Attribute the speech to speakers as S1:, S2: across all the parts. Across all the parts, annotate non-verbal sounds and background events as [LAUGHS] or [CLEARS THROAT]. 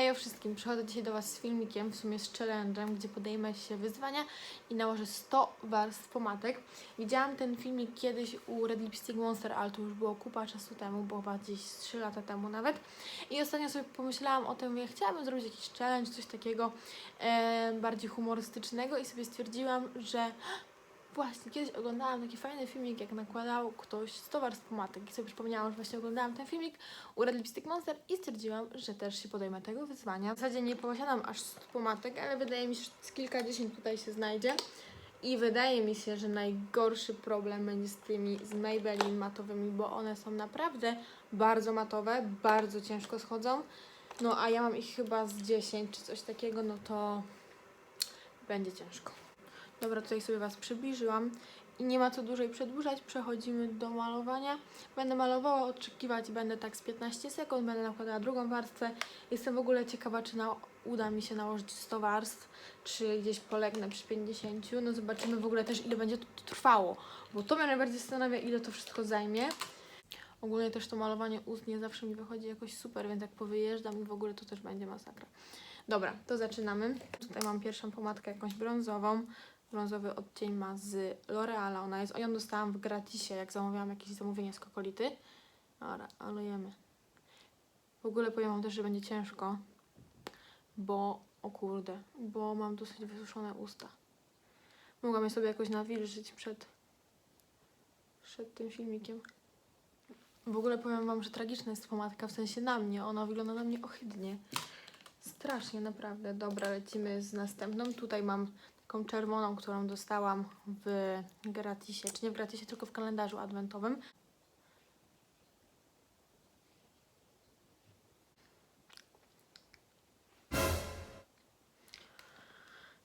S1: Hej o wszystkim, przychodzę dzisiaj do Was z filmikiem, w sumie z challenge'em, gdzie podejmę się wyzwania i nałożę 100 warstw pomadek. Widziałam ten filmik kiedyś u Red Lipstick Monster, ale to już było kupa czasu temu, bo chyba gdzieś z 3 lata temu nawet. I ostatnio sobie pomyślałam o tym, jak chciałabym zrobić jakiś challenge, coś takiego e, bardziej humorystycznego i sobie stwierdziłam, że Właśnie, kiedyś oglądałam taki fajny filmik, jak nakładał ktoś 100 warstw pomadek i sobie przypomniałam, że właśnie oglądałam ten filmik u Red Lipstick Monster i stwierdziłam, że też się podejmę tego wyzwania. W zasadzie nie posiadam aż 100 pomadek, ale wydaje mi się, że kilkadziesiąt tutaj się znajdzie. I wydaje mi się, że najgorszy problem będzie z tymi z Maybelline matowymi, bo one są naprawdę bardzo matowe, bardzo ciężko schodzą. No a ja mam ich chyba z 10 czy coś takiego, no to będzie ciężko. Dobra, tutaj sobie Was przybliżyłam i nie ma co dłużej przedłużać, przechodzimy do malowania. Będę malowała, oczekiwać będę tak z 15 sekund, będę nakładała drugą warstwę. Jestem w ogóle ciekawa, czy na, uda mi się nałożyć 100 warstw, czy gdzieś polegnę przy 50. No zobaczymy w ogóle też, ile będzie to trwało, bo to mnie najbardziej zastanawia, ile to wszystko zajmie. Ogólnie też to malowanie ust nie zawsze mi wychodzi jakoś super, więc jak powyjeżdżam i w ogóle to też będzie masakra. Dobra, to zaczynamy. Tutaj mam pierwszą pomadkę jakąś brązową. Brązowy odcień ma z L'Oreala. Ona jest, ją dostałam w gratisie, jak zamawiałam jakieś zamówienie z kokolity. Dobra, alejemy. W ogóle powiem wam też, że będzie ciężko, bo, o kurde, bo mam dosyć wysuszone usta. Mogłam je sobie jakoś nawilżyć przed, przed tym filmikiem. W ogóle powiem wam, że tragiczna jest pomadka, w sensie na mnie. Ona wygląda na mnie ohydnie. Strasznie, naprawdę. Dobra, lecimy z następną. Tutaj mam taką czerwoną, którą dostałam w gratisie, czy nie w gratisie, tylko w kalendarzu adwentowym.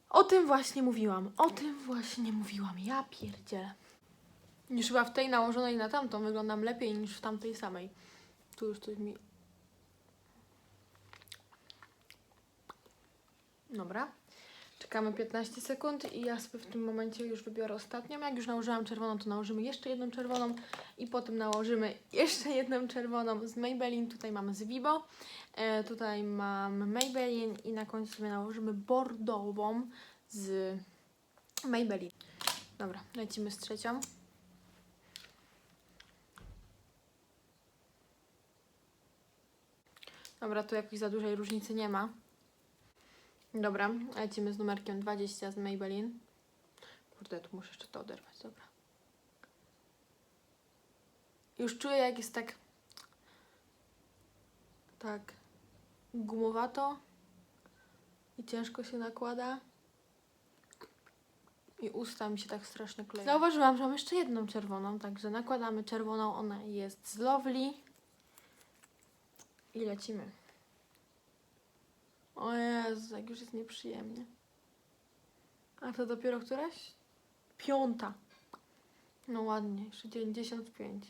S1: O tym właśnie mówiłam. O tym właśnie mówiłam. Ja pierdzielę. Niż chyba w tej nałożonej na tamtą wyglądam lepiej niż w tamtej samej. Tu już coś mi... Dobra. Czekamy 15 sekund i ja sobie w tym momencie już wybiorę ostatnią. Jak już nałożyłam czerwoną, to nałożymy jeszcze jedną czerwoną i potem nałożymy jeszcze jedną czerwoną z Maybelline. Tutaj mamy z Vibo, e, tutaj mam Maybelline i na końcu sobie nałożymy bordową z Maybelline. Dobra, lecimy z trzecią. Dobra, tu jakiejś za dużej różnicy nie ma. Dobra, lecimy z numerkiem 20 z Maybelline. Kurde, tu muszę jeszcze to oderwać, dobra. Już czuję, jak jest tak. Tak. Gumowato. I ciężko się nakłada. I usta mi się tak strasznie kleją. Zauważyłam, że mam jeszcze jedną czerwoną, także nakładamy czerwoną. Ona jest z Lovely. I lecimy. O Jezu, jak już jest nieprzyjemnie. A to dopiero któraś? Piąta. No ładnie, jeszcze 95.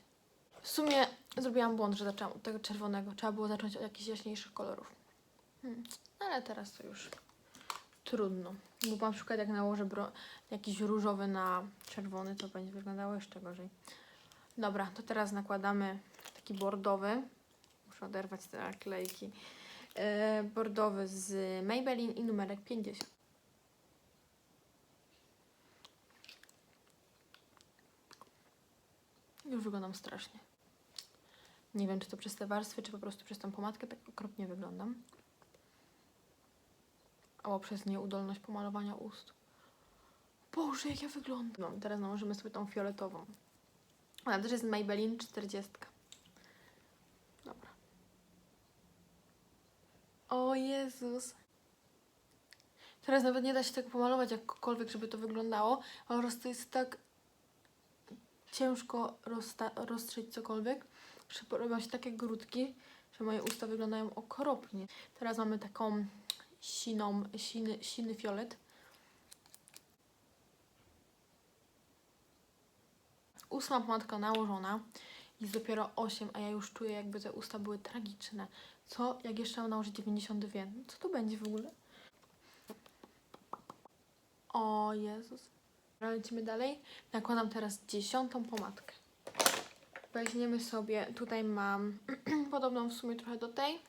S1: W sumie zrobiłam błąd, że zaczęłam od tego czerwonego. Trzeba było zacząć od jakichś jaśniejszych kolorów. Hmm. Ale teraz to już trudno. Bo na przykład jak nałożę jakiś różowy na czerwony, to będzie wyglądało jeszcze gorzej. Dobra, to teraz nakładamy taki bordowy. Muszę oderwać te naklejki bordowy z Maybelline i numerek 50. Już wyglądam strasznie. Nie wiem, czy to przez te warstwy, czy po prostu przez tą pomadkę tak okropnie wyglądam. Albo przez nieudolność pomalowania ust. Boże, jak ja wyglądam. No, teraz nałożymy sobie tą fioletową. Ona też jest Maybelline 40. Dobra. O Jezus. Teraz nawet nie da się tego pomalować jakkolwiek, żeby to wyglądało. Po prostu jest tak ciężko rozstrzeć cokolwiek, że robią się takie grudki, że moje usta wyglądają okropnie. Teraz mamy taką siną, siny, siny fiolet. Ósma pomadka nałożona. Jest dopiero 8, a ja już czuję, jakby te usta były tragiczne. Co, jak jeszcze mam nałożyć 92? Co to będzie w ogóle? O Jezus. Lecimy dalej. Nakładam teraz dziesiątą pomadkę. Weźmiemy sobie, tutaj mam [CLEARS THROAT] podobną w sumie trochę do tej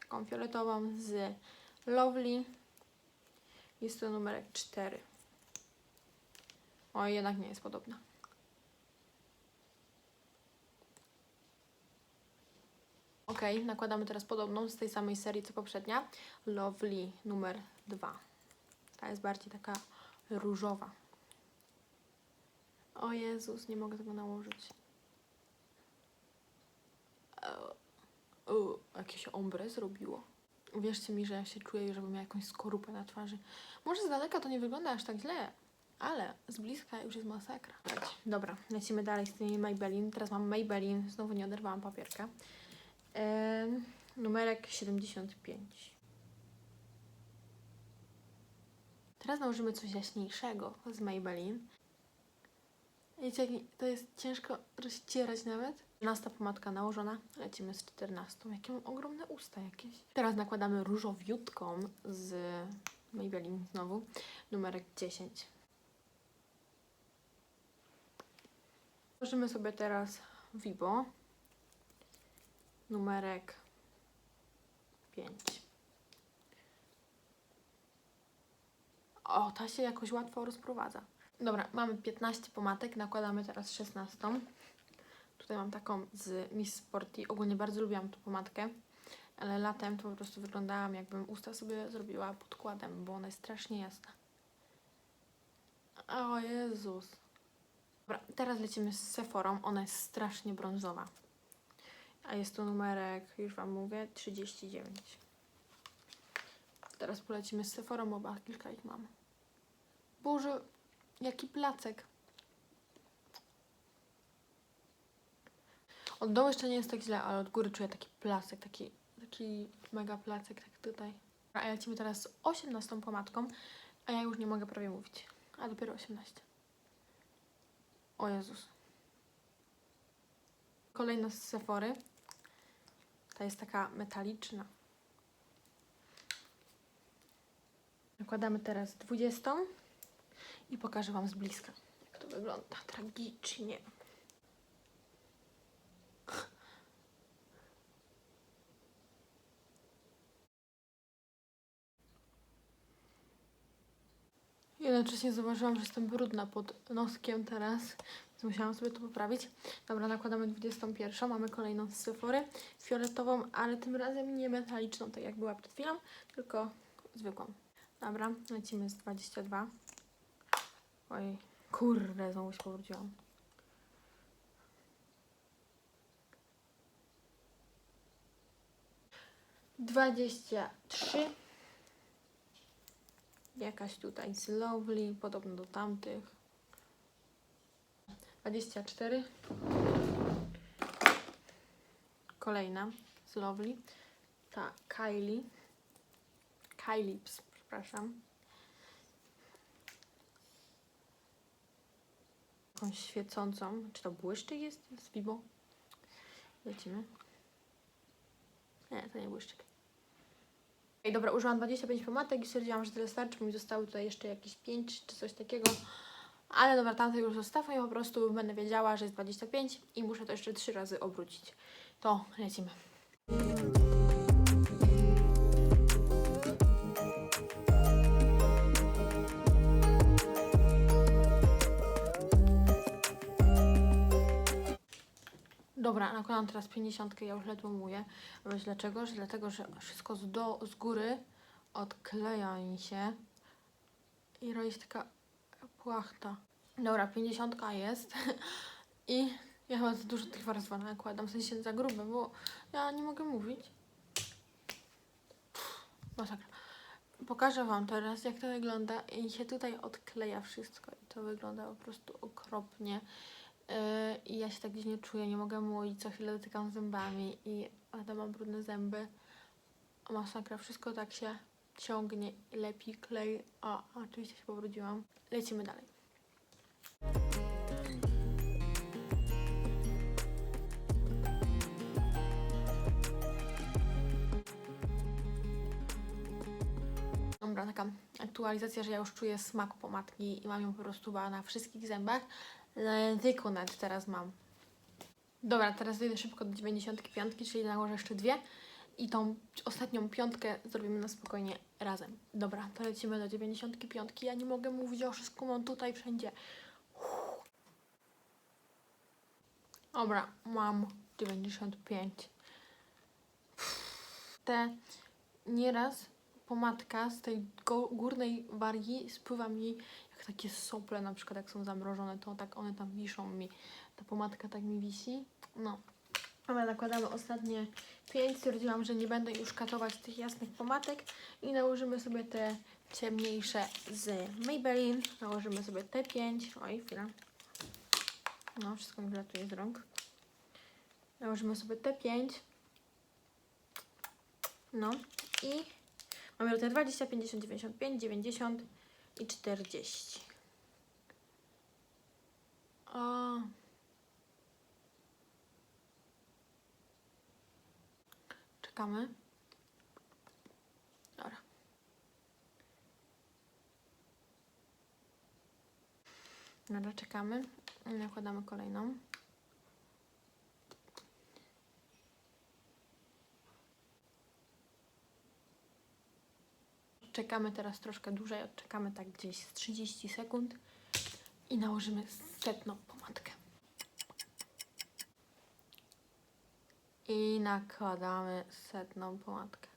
S1: taką fioletową z Lovely. Jest to numerek 4. O, jednak nie jest podobna. Ok, nakładamy teraz podobną z tej samej serii co poprzednia. Lovely numer 2. Ta jest bardziej taka różowa. O Jezus, nie mogę tego nałożyć. O, o, jakieś ombre zrobiło. Uwierzcie mi, że ja się czuję, żebym miała jakąś skorupę na twarzy. Może z daleka to nie wygląda aż tak źle, ale z bliska już jest masakra. Dobra, lecimy dalej z tymi Maybelline. Teraz mam Maybelline, znowu nie oderwałam papierka. Numerek 75. Teraz nałożymy coś jaśniejszego z Maybelline. Wiecie, to jest ciężko rozcierać nawet. 13 pomadka nałożona, lecimy z 14. Jakie mam ogromne usta jakieś. Teraz nakładamy różowiutką z Maybelline znowu, numerek 10. Nałożymy sobie teraz Vibo, numerek 5. O, ta się jakoś łatwo rozprowadza. Dobra, mamy 15 pomadek, nakładamy teraz 16. Tutaj mam taką z Miss Sporty. Ogólnie bardzo lubiłam tą pomadkę, ale latem to po prostu wyglądałam jakbym usta sobie zrobiła podkładem, bo ona jest strasznie jasna. O Jezus. Dobra, teraz lecimy z Sephorą. Ona jest strasznie brązowa. A jest to numerek, już Wam mówię, 39. Teraz polecimy z Sephorą, bo chyba kilka ich mam. Boże, jaki placek. Od dołu jeszcze nie jest tak źle, ale od góry czuję taki placek, taki, taki mega placek, tak tutaj. A lecimy teraz z 18 pomadką, a ja już nie mogę prawie mówić. A dopiero 18. O Jezus. Kolejna z Sephory. Ta jest taka metaliczna. Nakładamy teraz 20 i pokażę Wam z bliska, jak to wygląda. Tragicznie. Jednocześnie zauważyłam, że jestem brudna pod noskiem teraz, musiałam sobie to poprawić. Dobra, nakładamy 21. Mamy kolejną z Sephory, fioletową, ale tym razem nie metaliczną, tak jak była przed chwilą, tylko zwykłą. Dobra, lecimy z 22. Oj, kurde, znowu się powróciłam. Dwadzieścia trzy. Jakaś tutaj z Lovely, podobno do tamtych. 24. Kolejna z Lovely. Ta Kylie. Kylie, ps- przepraszam. Jakąś świecącą. Czy to błyszczyk jest z Vibo? Lecimy. Nie, to nie błyszczyk. Ej, dobra, użyłam 25 pomadek i stwierdziłam, że tyle starczy, mi zostały tutaj jeszcze jakieś 5 czy coś takiego. Ale dobra, tamte już zostawię i po prostu będę wiedziała, że jest 25 i muszę to jeszcze 3 razy obrócić. To lecimy. Dobra, nakładam teraz 50, ja już ledwo mówię. Wiesz dlaczego? Że dlatego, że wszystko z, do, z góry odkleja mi się i robi się taka płachta. Dobra, 50 jest [LAUGHS] i ja chyba za dużo tych warstw nakładam, w sensie za grube, bo ja nie mogę mówić. Masakra. Pokażę Wam teraz, jak to wygląda i się tutaj odkleja wszystko i to wygląda po prostu okropnie. Yy, I ja się tak gdzieś nie czuję, nie mogę mówić, co chwilę dotykam zębami i ale mam brudne zęby. Masakra, wszystko tak się ciągnie, lepi, klei. O, oczywiście się powróciłam. Lecimy dalej. Dobra, taka aktualizacja, że ja już czuję smak pomadki i mam ją po prostu na wszystkich zębach. Na języku nawet teraz mam. Dobra, teraz dojdę szybko do 95, czyli nałożę jeszcze dwie. I tą ostatnią piątkę zrobimy na spokojnie razem. Dobra, to lecimy do 95. Ja nie mogę mówić o wszystkim, mam tutaj wszędzie. Uff. Dobra, mam 95. Te nieraz pomadka z tej górnej wargi spływa mi jak takie sople, na przykład jak są zamrożone, to tak one tam wiszą mi. Ta pomadka tak mi wisi. No. Ale nakładamy ostatnie 5. Stwierdziłam, że nie będę już katować tych jasnych pomadek i nałożymy sobie te ciemniejsze z Maybelline. Nałożymy sobie te 5. Oj, chwila. No, wszystko mi wylatuje z rąk. Nałożymy sobie te 5. No i mamy te 20, 50, 95, 90 i 40. O. Czekamy. Dobra. Dobra, czekamy. Nakładamy kolejną. Czekamy teraz troszkę dłużej, odczekamy tak gdzieś z 30 sekund i nałożymy setną pomadkę. I nakładamy setną pomadkę.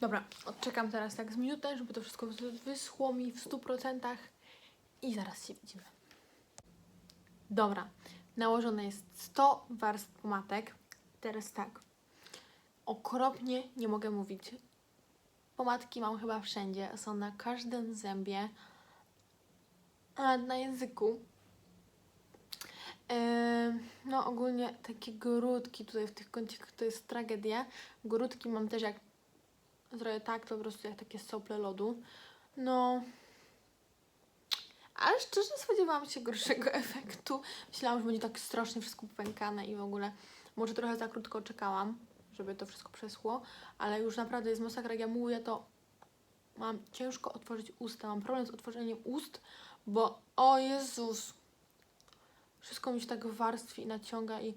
S1: Dobra, odczekam teraz tak z minutę, żeby to wszystko wyschło mi w 100% i zaraz się widzimy. Dobra, nałożone jest 100 warstw pomadek. Teraz tak, okropnie nie mogę mówić. Pomadki mam chyba wszędzie, są na każdym zębie, na języku. Em, no ogólnie takie grudki tutaj w tych kącikach to jest tragedia. Grudki mam też jak zrobię tak, to po prostu jak takie sople lodu. No, ale szczerze spodziewałam się gorszego [LAUGHS] efektu. Myślałam, że będzie tak strasznie wszystko popękane i w ogóle może trochę za krótko czekałam, żeby to wszystko przeschło, ale już naprawdę jest masakra. Jak ja mówię, to mam ciężko otworzyć usta. Mam problem z otworzeniem ust, bo o Jezus, wszystko mi się tak warstwi i naciąga i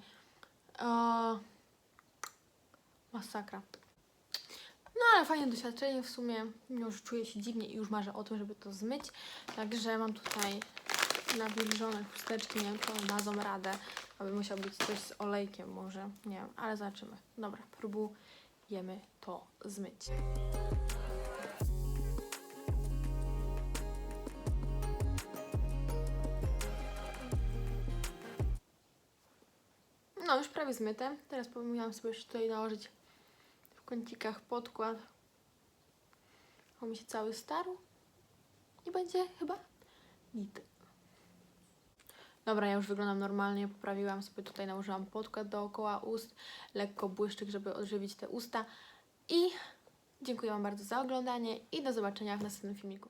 S1: e, masakra. No ale fajne doświadczenie w sumie. Już czuję się dziwnie i już marzę o tym, żeby to zmyć. Także mam tutaj nawilżone chusteczki. Nie wiem, czy dadzą radę. Aby musiał być coś z olejkiem może. Nie wiem, ale zobaczymy. Dobra, próbujemy to zmyć. Już prawie zmyte. Teraz powinnam sobie jeszcze tutaj nałożyć w kącikach podkład. On mi się cały starł i będzie chyba git. Dobra, ja już wyglądam normalnie, poprawiłam sobie tutaj, nałożyłam podkład dookoła ust, lekko błyszczyk, żeby odżywić te usta i dziękuję Wam bardzo za oglądanie i do zobaczenia w następnym filmiku.